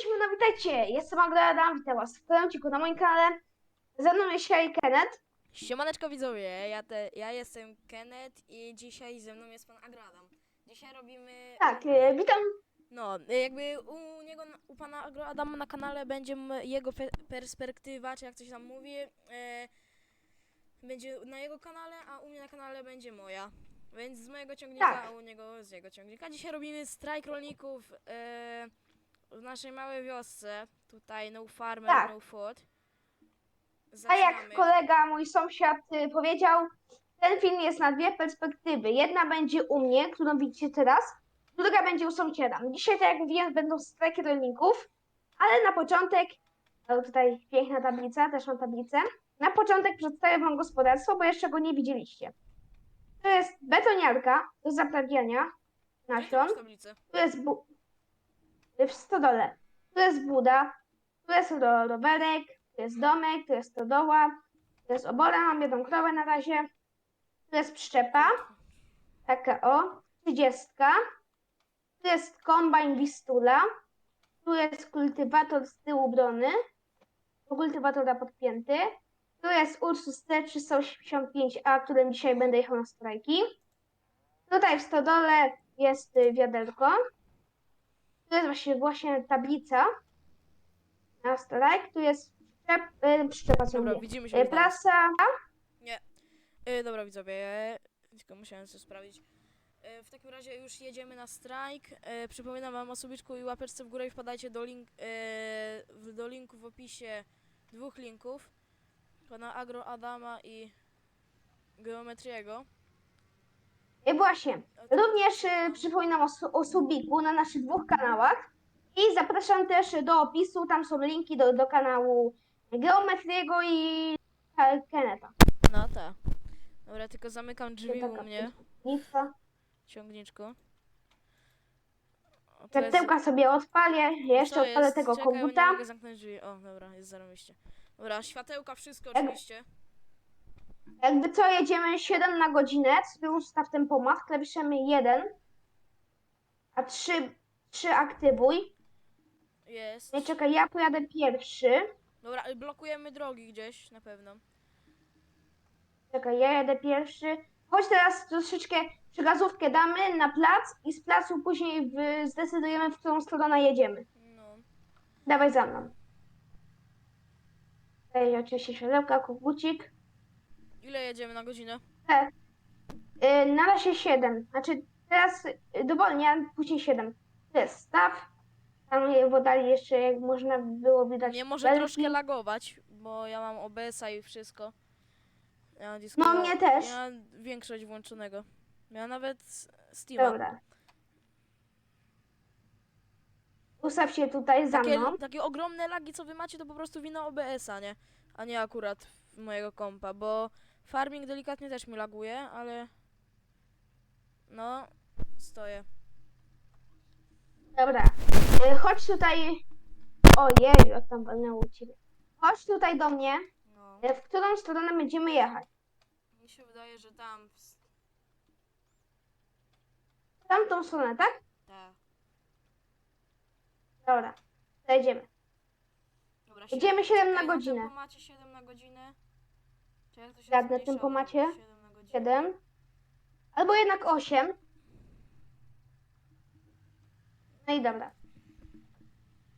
Jesteśmy, no witajcie, jestem Agla Adam, witam was w Kręciku na moim kanale. Ze mną jest dzisiaj Kenneth. Siemaneczko widzowie, ja, te, ja jestem Kenneth i dzisiaj ze mną jest pan Agradam. Dzisiaj robimy, Tak, e, witam. no jakby u niego, u pana Agradama na kanale będzie jego pe perspektywa, czy jak coś tam mówi, e, będzie na jego kanale, a u mnie na kanale będzie moja. Więc z mojego ciągnika, Tak. a u niego z jego ciągnika. Dzisiaj robimy strajk rolników e, w naszej małej wiosce. Tutaj no farmer, Tak. no food. A jak kolega, mój sąsiad e, powiedział, ten film jest na dwie perspektywy. Jedna będzie u mnie, którą widzicie teraz, druga będzie u sąsiada. Dzisiaj, tak jak mówiłem, będą strajki rolników, ale na początek, o, tutaj piękna tablica, też mam tablicę. Na początek przedstawię wam gospodarstwo, bo jeszcze go nie widzieliście. To jest betoniarka do zaprawniania Jakie nasion. Tu jest bu- w stodole. Tu jest buda, tu jest ro- rowerek, tu jest domek, tu jest stodoła, tu jest obora, mam jedną krowę na razie. Tu jest przyczepa, taka o, trzydziestka. Tu jest kombajn Wistula. Tu jest kultywator z tyłu brony, do kultywatora podpięty. Tu jest Ursus T385A, którym dzisiaj będę jechał na strajki. Tutaj w stodole jest y, wiaderko. Tu jest właśnie, właśnie tablica na strajk. Tu jest przyczep, y, przyczepa, Dobra, widzimy się. Y, zaraz. Prasa. Y, dobra widzowie, e, tylko musiałem coś sprawdzić. E, w takim razie już jedziemy na strajk. E, przypominam wam o subiczku i łapeczce w górę i wpadajcie do, link, e, w, do linku w opisie dwóch linków. Pana Agro Adama i Geometriego. I właśnie. To- Również y, przypominam o, su- o subiku na naszych dwóch kanałach. I zapraszam też do opisu. Tam są linki do, do kanału Geometriego i e, Keneta. No tak. Dobra, tylko zamykam drzwi u mnie. Nic. Ciągniczku. O, to jest- sobie odpalę. Jeszcze co odpalę jest? tego Czekaj, bo koguta. Nie mogę zamknąć drzwi. O, dobra, jest zarobiście. Dobra, światełka, wszystko Jak- oczywiście. Jakby co, jedziemy 7 na godzinę, sobie ustaw ten pomad, klawiszem 1, a 3, 3 aktywuj. Jest. Nie czekaj, ja pojadę pierwszy. Dobra, y, blokujemy drogi gdzieś na pewno. Czekaj, ja jadę pierwszy. Chodź teraz troszeczkę przegazówkę damy na plac i z placu później w, zdecydujemy, w którą stronę jedziemy. No. Dawaj za mną. Tutaj oczywiście światełka, kogucik. Ile jedziemy na godzinę? E, y, na razie 7. Znaczy teraz y, dowolnie, a później 7. To jest staw. Tam je- jeszcze jak można było widać. Nie może belki. troszkę lagować, bo ja mam OBS-a i wszystko. Ja mam No, mnie też. Ja mam większość włączonego. Ja nawet Steam. Dobra. Ustaw się tutaj za Takie, mną. takie ogromne lagi, co wy macie, to po prostu wina OBS-a, nie? A nie akurat mojego kompa, bo farming delikatnie też mi laguje, ale... No, stoję. Dobra. Y, Chodź tutaj. Ojej, jak tam walnęło ciebie. Chodź tutaj do mnie. No. Y, W którą stronę będziemy jechać? Mi się wydaje, że tam... W tamtą stronę, tak? Tak. Dobra. To jedziemy. Dobra, Jedziemy 7 na czekaj, godzinę. tempomacie 7 na godzinę. Na zmniejszało? tempomacie? 7 na godzinę. 7. Albo jednak 8. No i dobra.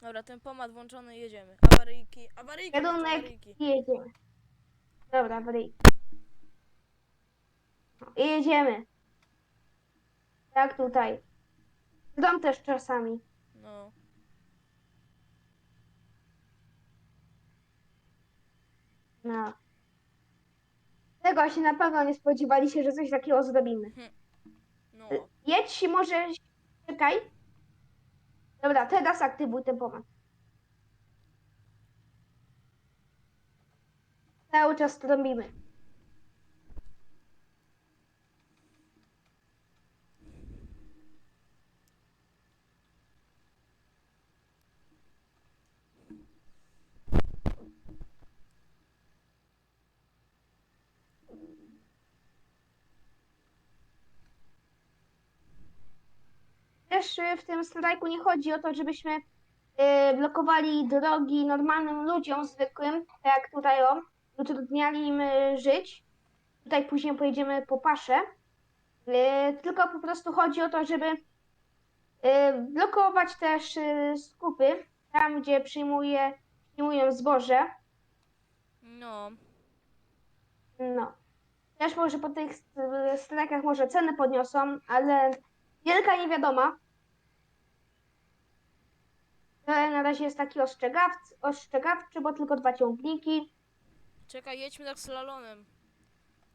Dobra, tempomat włączony, jedziemy. Awaryjki, awaryjki, Kierunek awaryjki. i jedziemy. Dobra, bryj. No, I jedziemy. Jak tutaj. Dom też czasami. No. No. Tego się na pewno nie spodziewali się, że coś takiego zrobimy. No. Jedź może... Czekaj. Dobra, teraz aktywuj ten pomysł. Cały czas to robimy. Też y, w tym strajku nie chodzi o to, żebyśmy y, blokowali drogi normalnym ludziom zwykłym, tak jak tutaj o, utrudniali im y, żyć. Tutaj później pojedziemy po paszę. Y, tylko po prostu chodzi o to, żeby blokować też skupy, tam gdzie przyjmuje, przyjmują zboże. No. No. Też może po tych st- strajkach może ceny podniosą, ale wielka niewiadoma. Ale na razie jest taki ostrzegawcy, ostrzegawczy, bo tylko dwa ciągniki. Czekaj, jedźmy tak slalomem.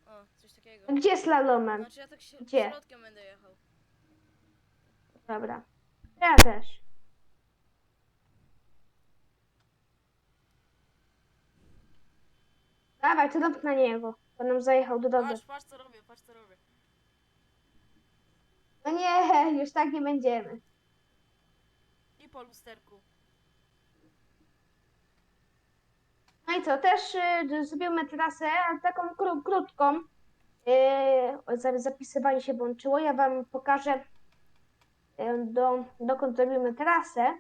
O, coś takiego. Gdzie slalomem? Znaczy ja tak się Gdzie? środkiem będę jechał. Dobra. Ja też. Dawaj, to dąb na niego. Bo nam zajechał do domu. Patrz, patrz co robię, patrz co robię. No nie, już tak nie będziemy. I po lusterku. No i co, też y, zrobimy trasę, ale taką kró, krótką. Za- zapisywanie się włączyło. Ja wam pokażę, y, do, dokąd robimy trasę.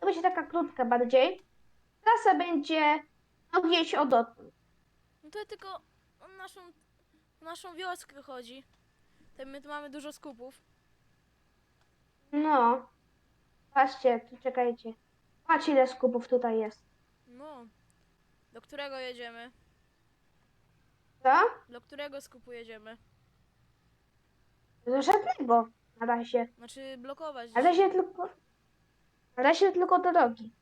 To będzie taka krótka bardziej. Trasa będzie no, gdzieś od dotąd. No to tylko o naszą, o naszą wioskę chodzi. Tam my tu mamy dużo skupów. No. Patrzcie, tu czekajcie. Patrz ile skupów tutaj jest. No. Do którego jedziemy? Co? Do którego skupu jedziemy? Do żadnego na razie. Znaczy blokować. Na razie tylko... Na razie tylko drogi.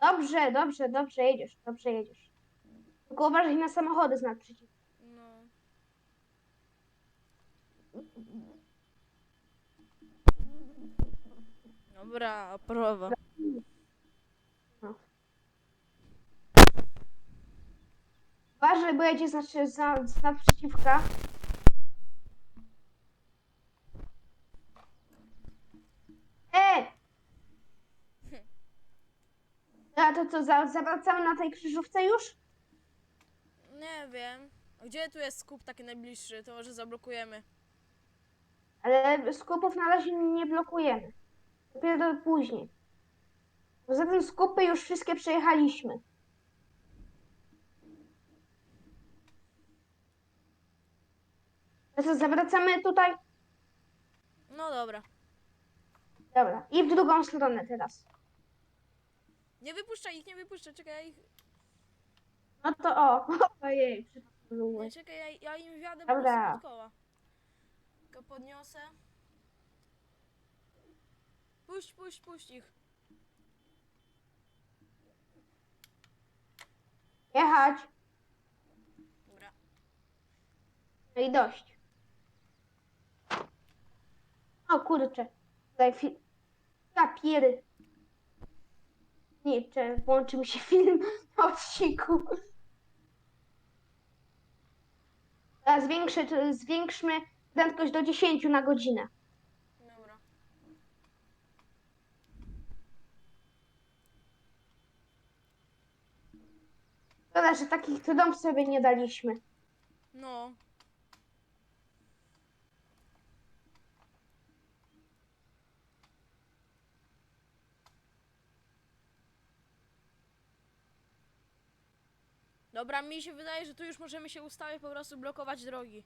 Dobrze, dobrze, dobrze jedziesz, dobrze jedziesz. Tylko uważaj na samochody z naprzeciw. No. Dobra, prowa. Uważaj, bo jedzie znaczy za, z naprzeciwka. E! A to co, za, zawracamy na tej krzyżówce już? Nie wiem. Gdzie tu jest skup taki najbliższy? To może zablokujemy. Ale skupów na razie nie blokujemy. Dopiero później. Poza tym skupy już wszystkie przejechaliśmy. Co, zawracamy tutaj? No dobra. Dobra. I w drugą stronę teraz. Nie wypuszczaj ich, nie wypuszczaj, czekaj, ja ich... No to o. Ojej, Nie, przypadku. czekaj, ja, ja im wjadę po Dobra. prostu pod koła. Tylko podniosę. Puść, puść, puść ich. Jechać. Dobra. No i dość. O kurczę. Tutaj fi... Papiery. Nie, czy włączy mi się film na odcinku. To zwiększmy prędkość do 10 na godzinę. Dobra. Szkoda, że takich trudów sobie nie daliśmy. No. Dobra, mi się wydaje, że tu już możemy się ustawić, po prostu blokować drogi.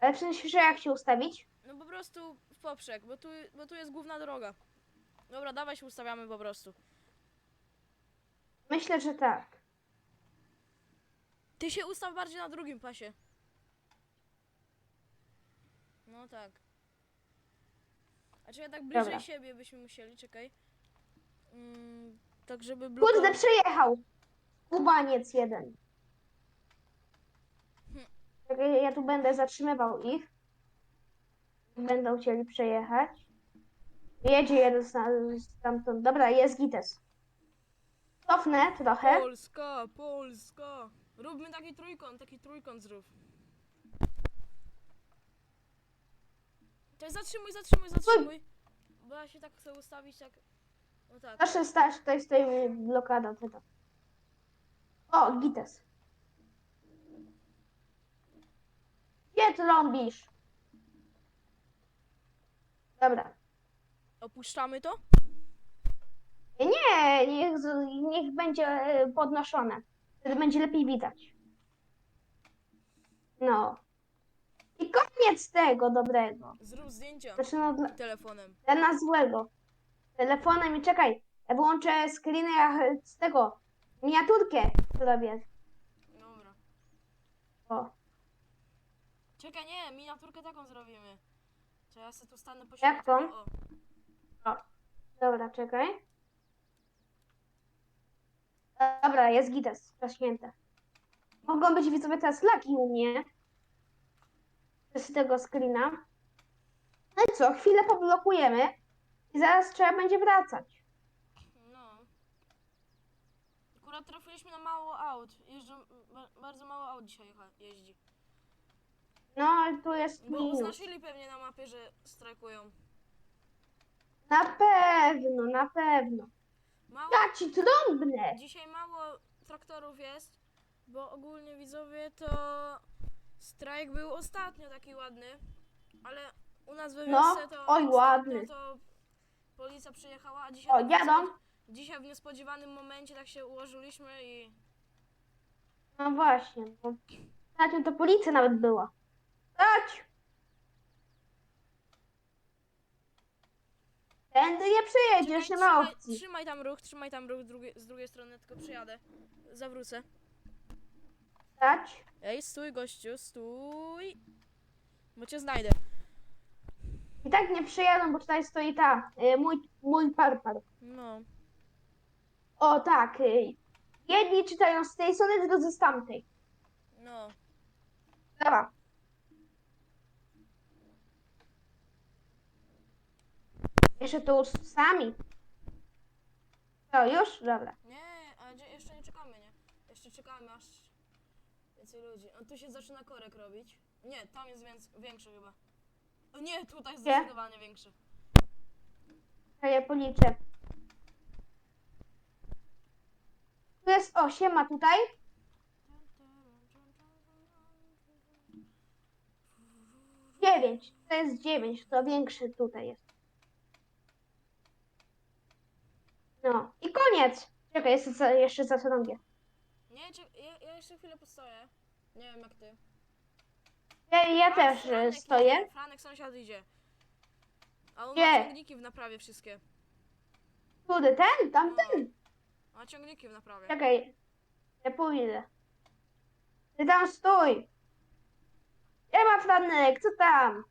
Ale w sensie, że jak się ustawić? No po prostu w poprzek, bo tu, bo tu jest główna droga. Dobra, dawaj się ustawiamy po prostu. Myślę, że tak. Ty się ustaw bardziej na drugim pasie. No tak. A czekaj, tak bliżej Dobra. siebie byśmy musieli, czekaj. Mm, tak żeby Kurde, blokować. przejechał! Kubaniec jeden. Hmm. Czekaj, Ja tu będę zatrzymywał ich. Będą chcieli przejechać. Jedzie jeden z- stamtąd. Dobra, jest Gites. Cofnę trochę. Polska, Polska. Róbmy taki trójkąt, taki trójkąt zrób. Cześć, zatrzymuj, zatrzymuj, zatrzymuj. Bo ja się tak chcę ustawić, tak. No tak. Proszę stać, tutaj stoi blokada. Tutaj. O, Gites. Gdzie trąbisz? Dobra. Opuszczamy to? Nie, niech, niech będzie e, podnoszone. Wtedy będzie lepiej widać. No. I koniec tego dobrego. Zrób zdjęcia Znaczy no dla, telefonem. dla nas złego. Telefonem i czekaj. Ja wyłączę screeny ja z tego. Miniaturkę zrobię. Dobra. O. Czekaj, nie, miniaturkę taką zrobimy. To ja sobie tu stanę po Jak środku. tą? O, Dobra, czekaj. Dobra, jest gites, zaśnięte. Mogą być widzowie teraz laki u mnie. Z tego screena. No i co, chwilę poblokujemy i zaraz trzeba będzie wracać. no. Akurat trafiliśmy na mało aut. Jeżdżą, ba- bardzo mało aut dzisiaj jecha- jeździ. No i tu jest Bo minus. oznaczyli pewnie na mapie, że strajkują. Na pewno, na pewno. Mało, Ja ci trąbnę. dzisiaj mało traktorów jest, bo ogólnie widzowie to strajk był ostatnio taki ładny, ale u nas we No, wiosce to oj, ostatnio ładny. to policja przyjechała, a dzisiaj O, tak jadą. Dzisiaj w niespodziewanym momencie tak się ułożyliśmy i No właśnie. Bo ostatnio to policja nawet była. Chodź! Tędy nie przejedziesz, nie ma trzymaj, opcji. trzymaj tam ruch, trzymaj tam ruch drugie, z drugiej strony, tylko przyjadę. Zawrócę. Chodź. Ej, stój gościu, stój. Bo cię znajdę. I tak nie przyjadą, bo tutaj stoi ta, y, mój, mój parpar. No. O tak, y, jedni czytają z tej strony, drudzy z tamtej. No. Dobra. Jeszcze tu sami. To już? Dobra. Nie, ale dzie- jeszcze nie czekamy, nie? Jeszcze czekamy aż więcej ludzi. A tu się zaczyna korek robić. Nie, tam jest więc, większy chyba. O nie, tutaj jest zdecydowanie większy. To ja policzę. Tu jest 8, a tutaj? Dziewięć. To jest dziewięć, to większy tutaj jest. No i koniec. Czekaj, jeszcze, za- jeszcze zasądę. Nie, czek- ja, ja jeszcze chwilę postoję. Nie wiem jak ty. Ja, ja A, też Franek e, stoję. Idzie, Franek sąsiad idzie. A on Gdzie? ma ciągniki w naprawie wszystkie. Tudy, ten, tamten. Ma ciągniki w naprawie. Czekaj, ja pójdę. Ty tam stój. Nie ma Franek, co tam?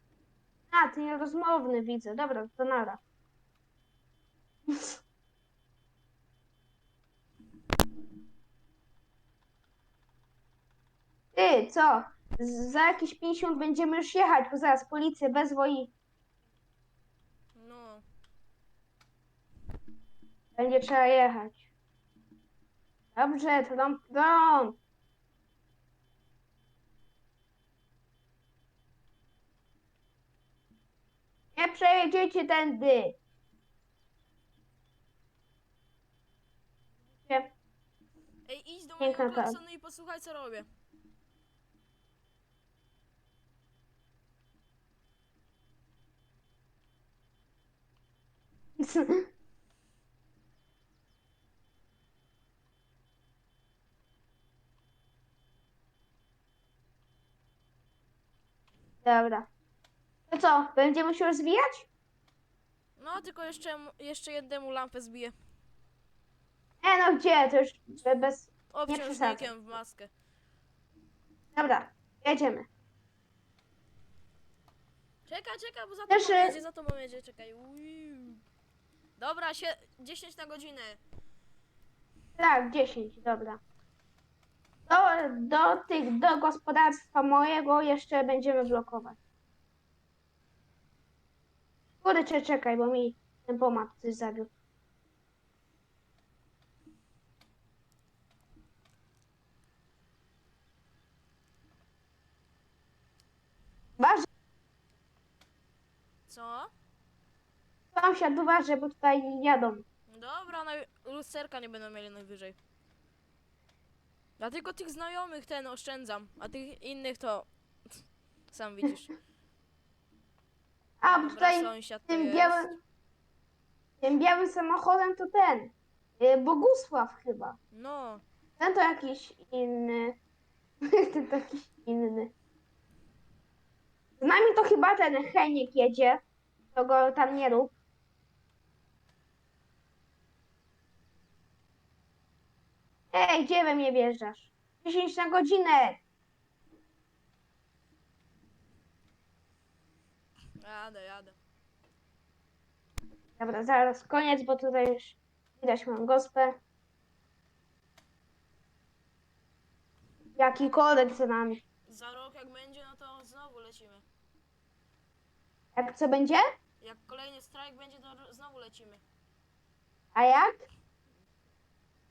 A, ty nierozmowny widzę. Dobra, to nara. Ty, co? Z- Za jakieś 50 będziemy już jechać, bo zaraz policja wezwoi. No. Będzie trzeba jechać. Dobrze, trąb, trąb. Nie przejedziecie tędy. Widzicie? Ej, idź do Piękna mojego ta- klaksonu i posłuchaj co robię. Dobra. To co, będziemy się rozwijać? No, tylko jeszcze, jeszcze jednemu lampę zbiję. E, no gdzie? To już be- bez... Obciążnikiem w maskę. Dobra, jedziemy. Czekaj, czekaj, bo za Też, tobą e, jedzie, za tobą jedzie, czekaj. Uiu. Dobra, się, 10 na godzinę. Tak, 10, dobra. Do, do tych, do gospodarstwa mojego jeszcze będziemy blokować. Kurczę, czekaj, bo mi ten pomad coś zabił. Uważaj, Co? Sąsiad, uważaj, bo tutaj jadą. Dobra, no lusterka nie będą mieli najwyżej. Ja tylko tych znajomych ten oszczędzam, a tych innych to sam widzisz. A, bo Dobra, tutaj sąsiad to tym jest. białym, tym białym samochodem to ten. y, Bogusław chyba. No, Ten to jakiś inny. ten to jakiś inny. Z nami to chyba ten Heniek jedzie. To go tam nie rób. Ej, gdzie we mnie wjeżdżasz? 10 na godzinę. jadę, jadę. Dobra, zaraz koniec, bo tutaj już widać moją gospę. Jaki korek za nami. Za rok jak będzie, no to znowu lecimy. Jak co będzie? Jak kolejny strajk będzie, to znowu lecimy. A jak?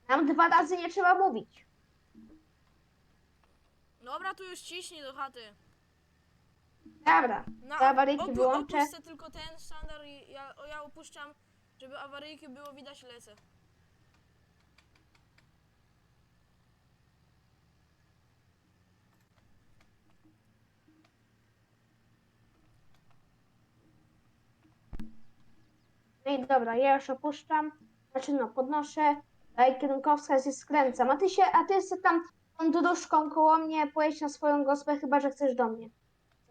Nam dwa razy nie trzeba mówić. Dobra, tu już ciśnij do chaty. Dobra, Na Ja awaryjki opu- wyłączę. Opuszczę tylko ten sztandar i ja, o, ja opuszczam, żeby awaryjki było widać lecę. no i dobra, ja już opuszczam. Znaczy no, podnoszę. Kierunkowskaz i skręcam. A ty się, a ty sobie tam tą dróżką koło mnie pojedź na swoją gospę, chyba że chcesz do mnie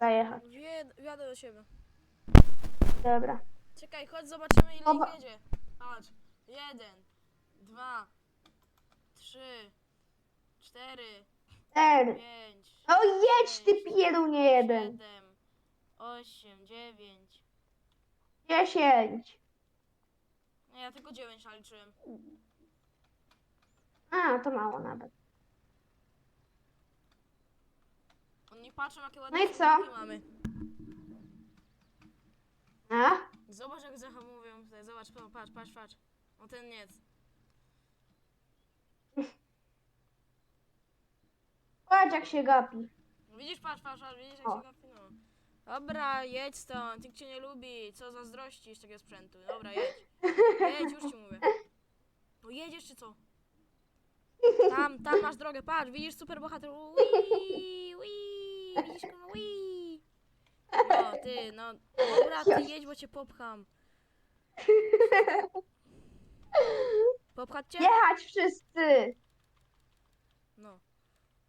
zajechać. Wjed- Wjadę do siebie. Dobra. Czekaj, chodź zobaczymy ile Oba- ich jedzie. Patrz. Jeden, dwa, trzy, cztery, pięć, O jedź ty pierunie jeden. siedem, osiem, dziewięć. Dziesięć. No ja tylko dziewięć naliczyłem. A, to mało nawet. Oni patrzą jakie ładne No i co? mamy. A? Zobacz jak zahamują tutaj, zobacz, pa- patrz, patrz, patrz. O ten nie. Patrz jak się gapi. No Widzisz, patrz, patrz, patrz, widzisz jak O. się gapi, no. Dobra, jedź stąd, nikt cię nie lubi, co zazdrościsz takiego sprzętu. Dobra, jedź. Jedź, już ci mówię. No jedziesz czy co? Tam, tam masz drogę, patrz, widzisz super bohater. Ui, ui, widzisz go, ui. No, ty, no, dobra, ty jedź, bo cię popcham. Popchać cię? Jechać wszyscy. No.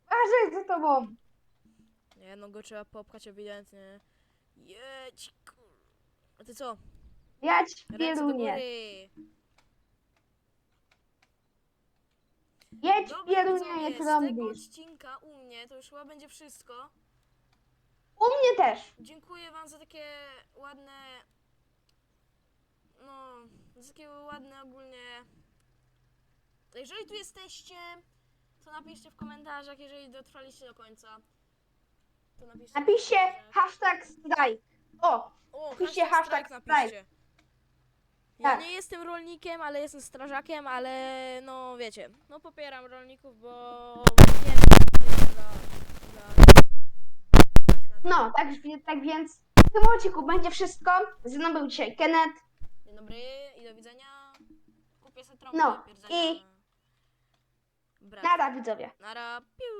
Uważaj za tobą. Nie, no go trzeba popchać ewidentnie. Jedź, kur... A ty co? Jać Ręce do góry. Jedź pierunie, widzowie, nie z tego odcinka u mnie to już chyba będzie wszystko. U mnie też. Dziękuję wam za takie ładne... No, za takie ładne ogólnie... Jeżeli tu jesteście, to napiszcie w komentarzach, jeżeli dotrwaliście do końca. To napiszcie. w Napiszcie komentarzach. hashtag strike. O, O, Napiszcie hashtag napiszcie. Ja Tak. nie jestem rolnikiem, ale jestem strażakiem, ale no wiecie, no popieram rolników, bo wiem, dla, dla świata. no, tak, tak więc w tym odcinku będzie wszystko. Ze mną był dzisiaj Kenneth. Dzień dobry i do widzenia. Kupię sobie trąbkę No, i-. Nara widzowie. Nara, piu.